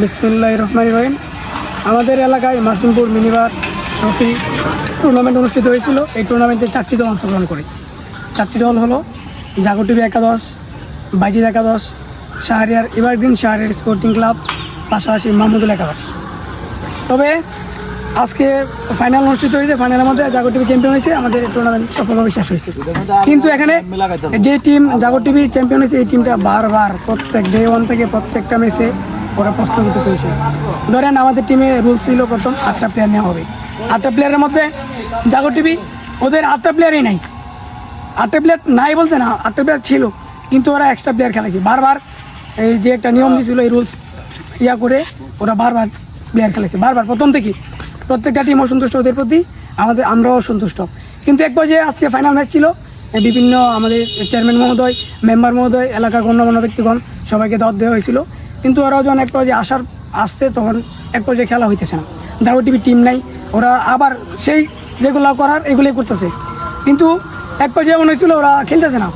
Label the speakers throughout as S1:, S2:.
S1: বিসমুল্লাহ রহমান রহিম। আমাদের এলাকায় মাসিমপুর মিনিবার ট্রফি টুর্নামেন্ট অনুষ্ঠিত হয়েছিল। এই টুর্নামেন্টে চারটি দল অংশগ্রহণ করে। চারটি দল হলো জাগটিভি একাদশ, বাইজিদ একাদশ, Shahriar, evergreen Shahriar sporting club, পাশাপাশি মাহমুদুল একাদশ। তবে আজকে ফাইনাল অনুষ্ঠিত হয়েছে ফাইনালের মধ্যে জাগর টিভি চ্যাম্পিয়ন হয়েছে, আমাদের টুর্নামেন্ট সফলভাবে শেষ হয়েছে। কিন্তু এখানে যে টিম জাগর টিভি চ্যাম্পিয়ন হয়েছে, এই টিমটা বারবার প্রত্যেক ডে ওয়ান থেকে প্রত্যেকটা ম্যাচে ওরা প্রস্তুতি চলছে। ধরেন আমাদের টিমে রুল ছিল প্রথম আটটা প্লেয়ার নেওয়া হবে। আটটা প্লেয়ারের মধ্যে জাগর টিভি ওদের আটটা প্লেয়ারই নাই। আটটা প্লেয়ার নাই বলতে না, আটটা প্লেয়ার ছিল, কিন্তু ওরা এক্সট্রা প্লেয়ার খেলাইছে বারবার এই যে একটা নিয়ম দিয়েছিল এই রুলস ইয়া করে ওরা বারবার প্লেয়ার খেলেছে। বারবার। প্রথম থেকে প্রত্যেকটা টিম অসন্তুষ্ট ওদের প্রতি, আমাদের, আমরাও অসন্তুষ্ট। কিন্তু এক পর্যায়ে আজকে ফাইনাল ম্যাচ ছিল বিভিন্ন আমাদের চেয়ারম্যান মহোদয় মেম্বার মহোদয়, এলাকার গণ্যমান্য ব্যক্তিগণ সবাইকে দাওয়াত দেওয়া হয়েছিল। কিন্তু ওরাও যখন এক পর্যায়ে আসার আসছে, তখন এক পর্যায়ে খেলা হইতেছে না। দাগো টিভি টিম নাই, ওরা আবার সেই যেগুলো করার, এগুলোই করতেছে। কিন্তু এক পর্যায়ে মনে হয়েছিল ওরা খেলতেছে না।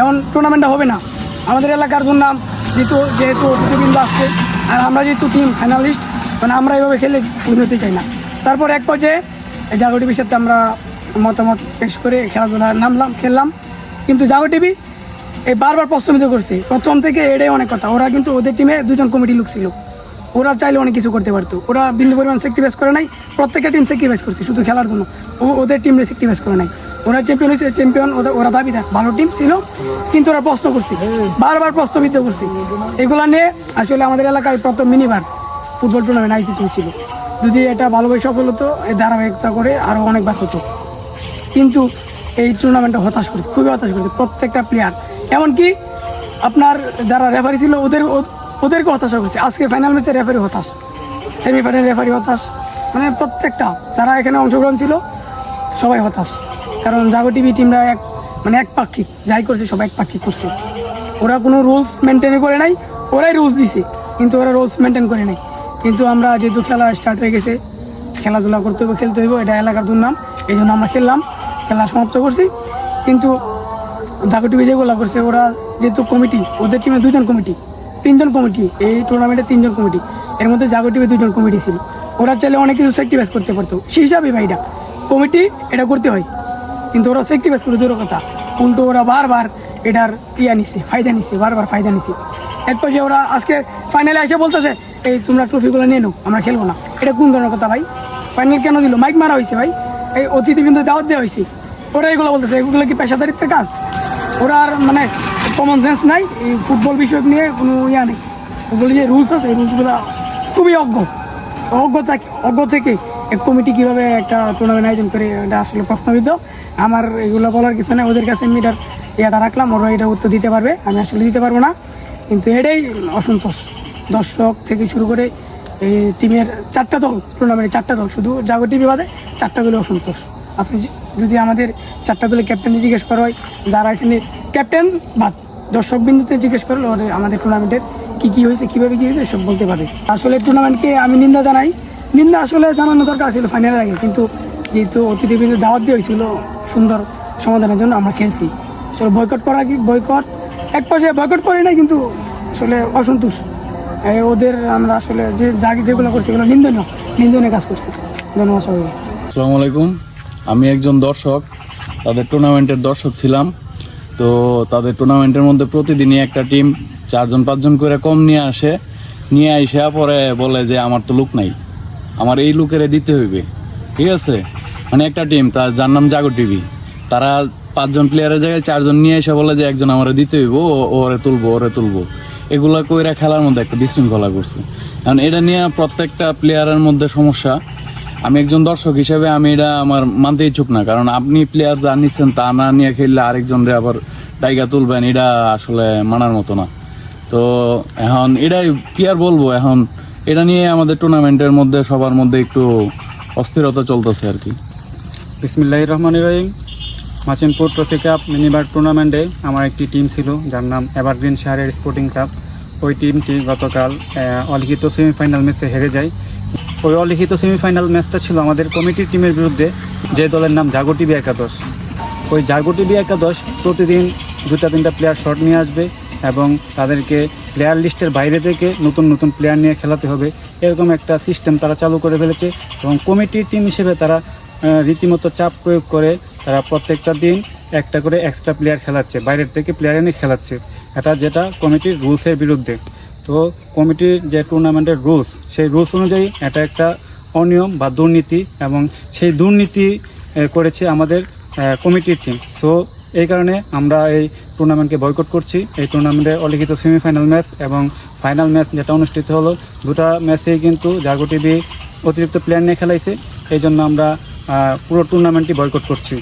S1: এমন টুর্নামেন্টটা হবে না। আমাদের এলাকার দুর্নাম যেহেতু যেহেতু অতিথিবৃন্দ আসছে, আর আমরা যেহেতু টিম ফাইনালিস্ট মানে আমরা এভাবে খেলে উন্নতি চাই না। তারপর এক পর্যায়ে জাগো টিভির সাথে আমরা মতামত পেশ করে খেলাধুলা নামলাম, খেললাম। কিন্তু জাগো টিভি এই বারবার প্রশ্নবিত করছে। প্রথম থেকে এটাই অনেক কথা। ওরা কিন্তু ওদের টিমে দুজন কমিটি লোক ছিল। ওরা চাইলে অনেক কিছু করতে পারতো। ওরা বিন্দু পরিমাণ স্যাক্রিফাইস করে নাই। প্রত্যেকটা টিম স্যাক্রিফাইস করছে শুধু খেলার জন্য। ও, ওদের টিম স্যাক্রিফাইস করে নাই। ওরা চ্যাম্পিয়ন হয়েছে চ্যাম্পিয়ন ওদের, ওরা দাবি থাক, ভালো টিম ছিল। কিন্তু ওরা প্রশ্ন করছে। বারবার প্রশ্নবিদ্ধ করছে। এগুলা নিয়ে আসলে আমাদের এলাকায় প্রথম মিনিবার ফুটবল টুর্নামেন্ট আয়োজিত হয়েছিল। যদি এটা ভালোভাবে সফল হতো ধারাবাহিকতা করে আরও অনেকবার হতো। কিন্তু এই টুর্নামেন্টটা হতাশ করছে, খুবই হতাশ করছে। প্রত্যেকটা প্লেয়ার এমনকি আপনার যারা রেফারি ছিল, ওদের, ওদেরকে হতাশা করছে। আজকে ফাইনাল ম্যাচে রেফারি হতাশ সেমিফাইনাল রেফারি হতাশ মানে প্রত্যেকটা, যারা এখানে অংশগ্রহণ ছিল, সবাই হতাশ। কারণ জাগো টিভি টিমরা এক মানে এক পাক্ষিক, যাই করছে সবাই এক পাক্ষিক করছে। ওরা কোনো রুলস মেনটেন করে নাই, ওরাই রুলস দিছে, কিন্তু ওরা রুলস মেনটেন করে নাই। কিন্তু আমরা যেহেতু খেলা স্টার্ট হয়ে গেছে, খেলাধুলা করতে হবে, খেলতে হইব, এটা এলাকার দুর্নাম, এই জন্য আমরা খেললাম, খেলা সমাপ্ত করছি। কিন্তু টিভি যেগুলো করছে ওরা যেহেতু কমিটি, ওদের টিমে দুজন কমিটি, তিনজন কমিটি, এই টুর্নামেন্টে তিনজন কমিটি, এর মধ্যে জাগো দুজন কমিটি ছিল। ওরা চাইলে অনেক কিছু স্যাক্রিফাইস করতে পারতো। সেই হিসাবে ভাইটা কমিটি এটা করতে হয়, কিন্তু ওরা স্যাক্রিফাইস করে দূর কথা। উল্টো ওরা বারবার এটার ইয়া নিছে, ফায়দা নিছে, বারবার ফায়দা নিছে। এক পর্যায়ে ওরা আজকে ফাইনালে এসে বলতেছে, এই, তোমরা ট্রফিগুলো নিয়ে নাও, আমরা খেলব না। এটা কোন ধরনের কথা ভাই? ফাইনাল কেন দিল? মাইক মারা হয়েছে ভাই। এই অতিথি কিন্তু দাওয়াত দেওয়া হয়েছে ওরা এগুলো বলতেছে, এগুলো কি পেশাদারিত্বের কাজ? ওরা আর মানে কমন সেন্স নাই, এই ফুটবল বিষয়ক নিয়ে কোনো ইয়া নেই। ফুটবলের যে রুলস আছে, এই রুলসগুলো খুবই অজ্ঞ। অজ্ঞ থেকে অজ্ঞ থেকে এক কমিটি কীভাবে একটা টুর্নামেন্ট আয়োজন করে, এটা আসলে প্রশ্নবিদ্ধ। আমার এগুলো বলার কিছু নেই, ওদের কাছে আমি এটার ইয়াটা রাখলাম, ওরা এটা উত্তর দিতে পারবে, আমি আসলে দিতে পারব না। কিন্তু এটাই অসন্তোষ। দর্শক থেকে শুরু করে এই টিমের চারটা দল টুর্নামেন্টে চারটা দল, শুধু জাগো টিভি বাদে চারটা দলে অসন্তোষ। আপনি যদি আমাদের চারটা দলের ক্যাপ্টেন জিজ্ঞেস করা হয়, যারা এখানে ক্যাপ্টেন বাদ দর্শক বিন্দুতে জিজ্ঞেস করলে ওদের আমাদের টুর্নামেন্টের কী কী হয়েছে, কীভাবে কী হয়েছে, সব বলতে পারে। আসলে টুর্নামেন্টকে আমি নিন্দা জানাই। নিন্দা আসলে জানানো দরকার ছিল ফাইনালের আগে, কিন্তু যেহেতু অতিথিবৃন্দ দাওয়াত দিয়ে হয়েছিল, সুন্দর সমাধানের জন্য আমরা খেলছি। আসলে বয়কট করা কি বয়কট এক পর্যায়ে বয়কট করি নাই, কিন্তু আসলে অসন্তোষ। ওদের আমরা আসলে যে যা যেগুলো করছি, এগুলো নিন্দনীয়। নিন্দনীয় কাজ করছি। ধন্যবাদ সবাইকে।
S2: আসসালামু আলাইকুম। আমি একজন দর্শক, তাদের টুর্নামেন্টের দর্শক ছিলাম। তো তাদের টুর্নামেন্টের মধ্যে প্রতিদিনই একটা টিম চারজন, পাঁচজন করে কম নিয়ে আসে। নিয়ে আইসা পরে বলে যে, আমার তো লুক নাই। আমার এই লুকেরে দিতে হইবে। ঠিক আছে? মানে একটা টিম তার, যার নাম জাগো টিভি তারা পাঁচজন প্লেয়ারের জায়গায় চারজন নিয়ে এসে বলে যে, একজন আমার দিতে হইব ওরে তুলবো ওরে তুলবো। এগুলা কইরা খেলার মধ্যে একটা বিশৃঙ্খলা করছে। কারণ এটা নিয়ে প্রত্যেকটা প্লেয়ারের মধ্যে সমস্যা। আমি একজন দর্শক হিসেবে আমি এটা আমার মানতে ইচ্ছুক না, কারণ আপনি প্লেয়ার যা নিচ্ছেন তা না নিয়ে খেললে আরেকজনরে আবার টাইগা তুলবেন, এটা আসলে মানার মতো না। তো এখন এটাই কি আর বলব, এখন এটা নিয়ে আমাদের টুর্নামেন্টের মধ্যে, সবার মধ্যে একটু অস্থিরতা চলতেছে আর কি।
S3: বিসমিল্লাহ রহমান রহিম। মাচিনপুর ট্রফি কাপ মিনিবার টুর্নামেন্টে আমার একটি টিম ছিল, যার নাম এভারগ্রিন শাহরের স্পোর্টিং ক্লাব ওই টিমটি গতকাল অলিখিত সেমিফাইনাল ম্যাচে হেরে যায়। ওই অলিখিত সেমিফাইনাল ম্যাচটা ছিল আমাদের কমিটির টিমের বিরুদ্ধে, যে দলের নাম জাগো টিভি একাদশ। ওই জাগো টিভি একাদশ প্রতিদিন দুটা তিনটা প্লেয়ার শট নিয়ে আসবে এবং তাদেরকে প্লেয়ার লিস্টের বাইরে থেকে নতুন নতুন প্লেয়ার নিয়ে খেলাতে হবে। এরকম একটা সিস্টেম তারা চালু করে ফেলেছে এবং কমিটির টিম হিসেবে তারা রীতিমতো চাপ প্রয়োগ করে তারা প্রত্যেকটা দিন একটা করে এক্সট্রা প্লেয়ার খেলাচ্ছে, বাইরের থেকে প্লেয়ার এনে খেলাচ্ছে। এটা যেটা কমিটির রুলসের বিরুদ্ধে। তো কমিটির যে টুর্নামেন্টের রুলস সেই রুলস অনুযায়ী এটা একটা অনিয়ম বা দুর্নীতি এবং সেই দুর্নীতি করেছে আমাদের কমিটির টিম সো এই কারণে আমরা এই টুর্নামেন্টকে বয়কট করছি। এই টুর্নামেন্টে অলিখিত সেমিফাইনাল ম্যাচ এবং ফাইনাল ম্যাচ যেটা অনুষ্ঠিত হলো, দুটা ম্যাচেই কিন্তু জাগো টিভি অতিরিক্ত প্লেয়ার নিয়ে খেলাইছে। এই জন্য আমরা পুরো টুর্নামেন্টটি বয়কট করছি।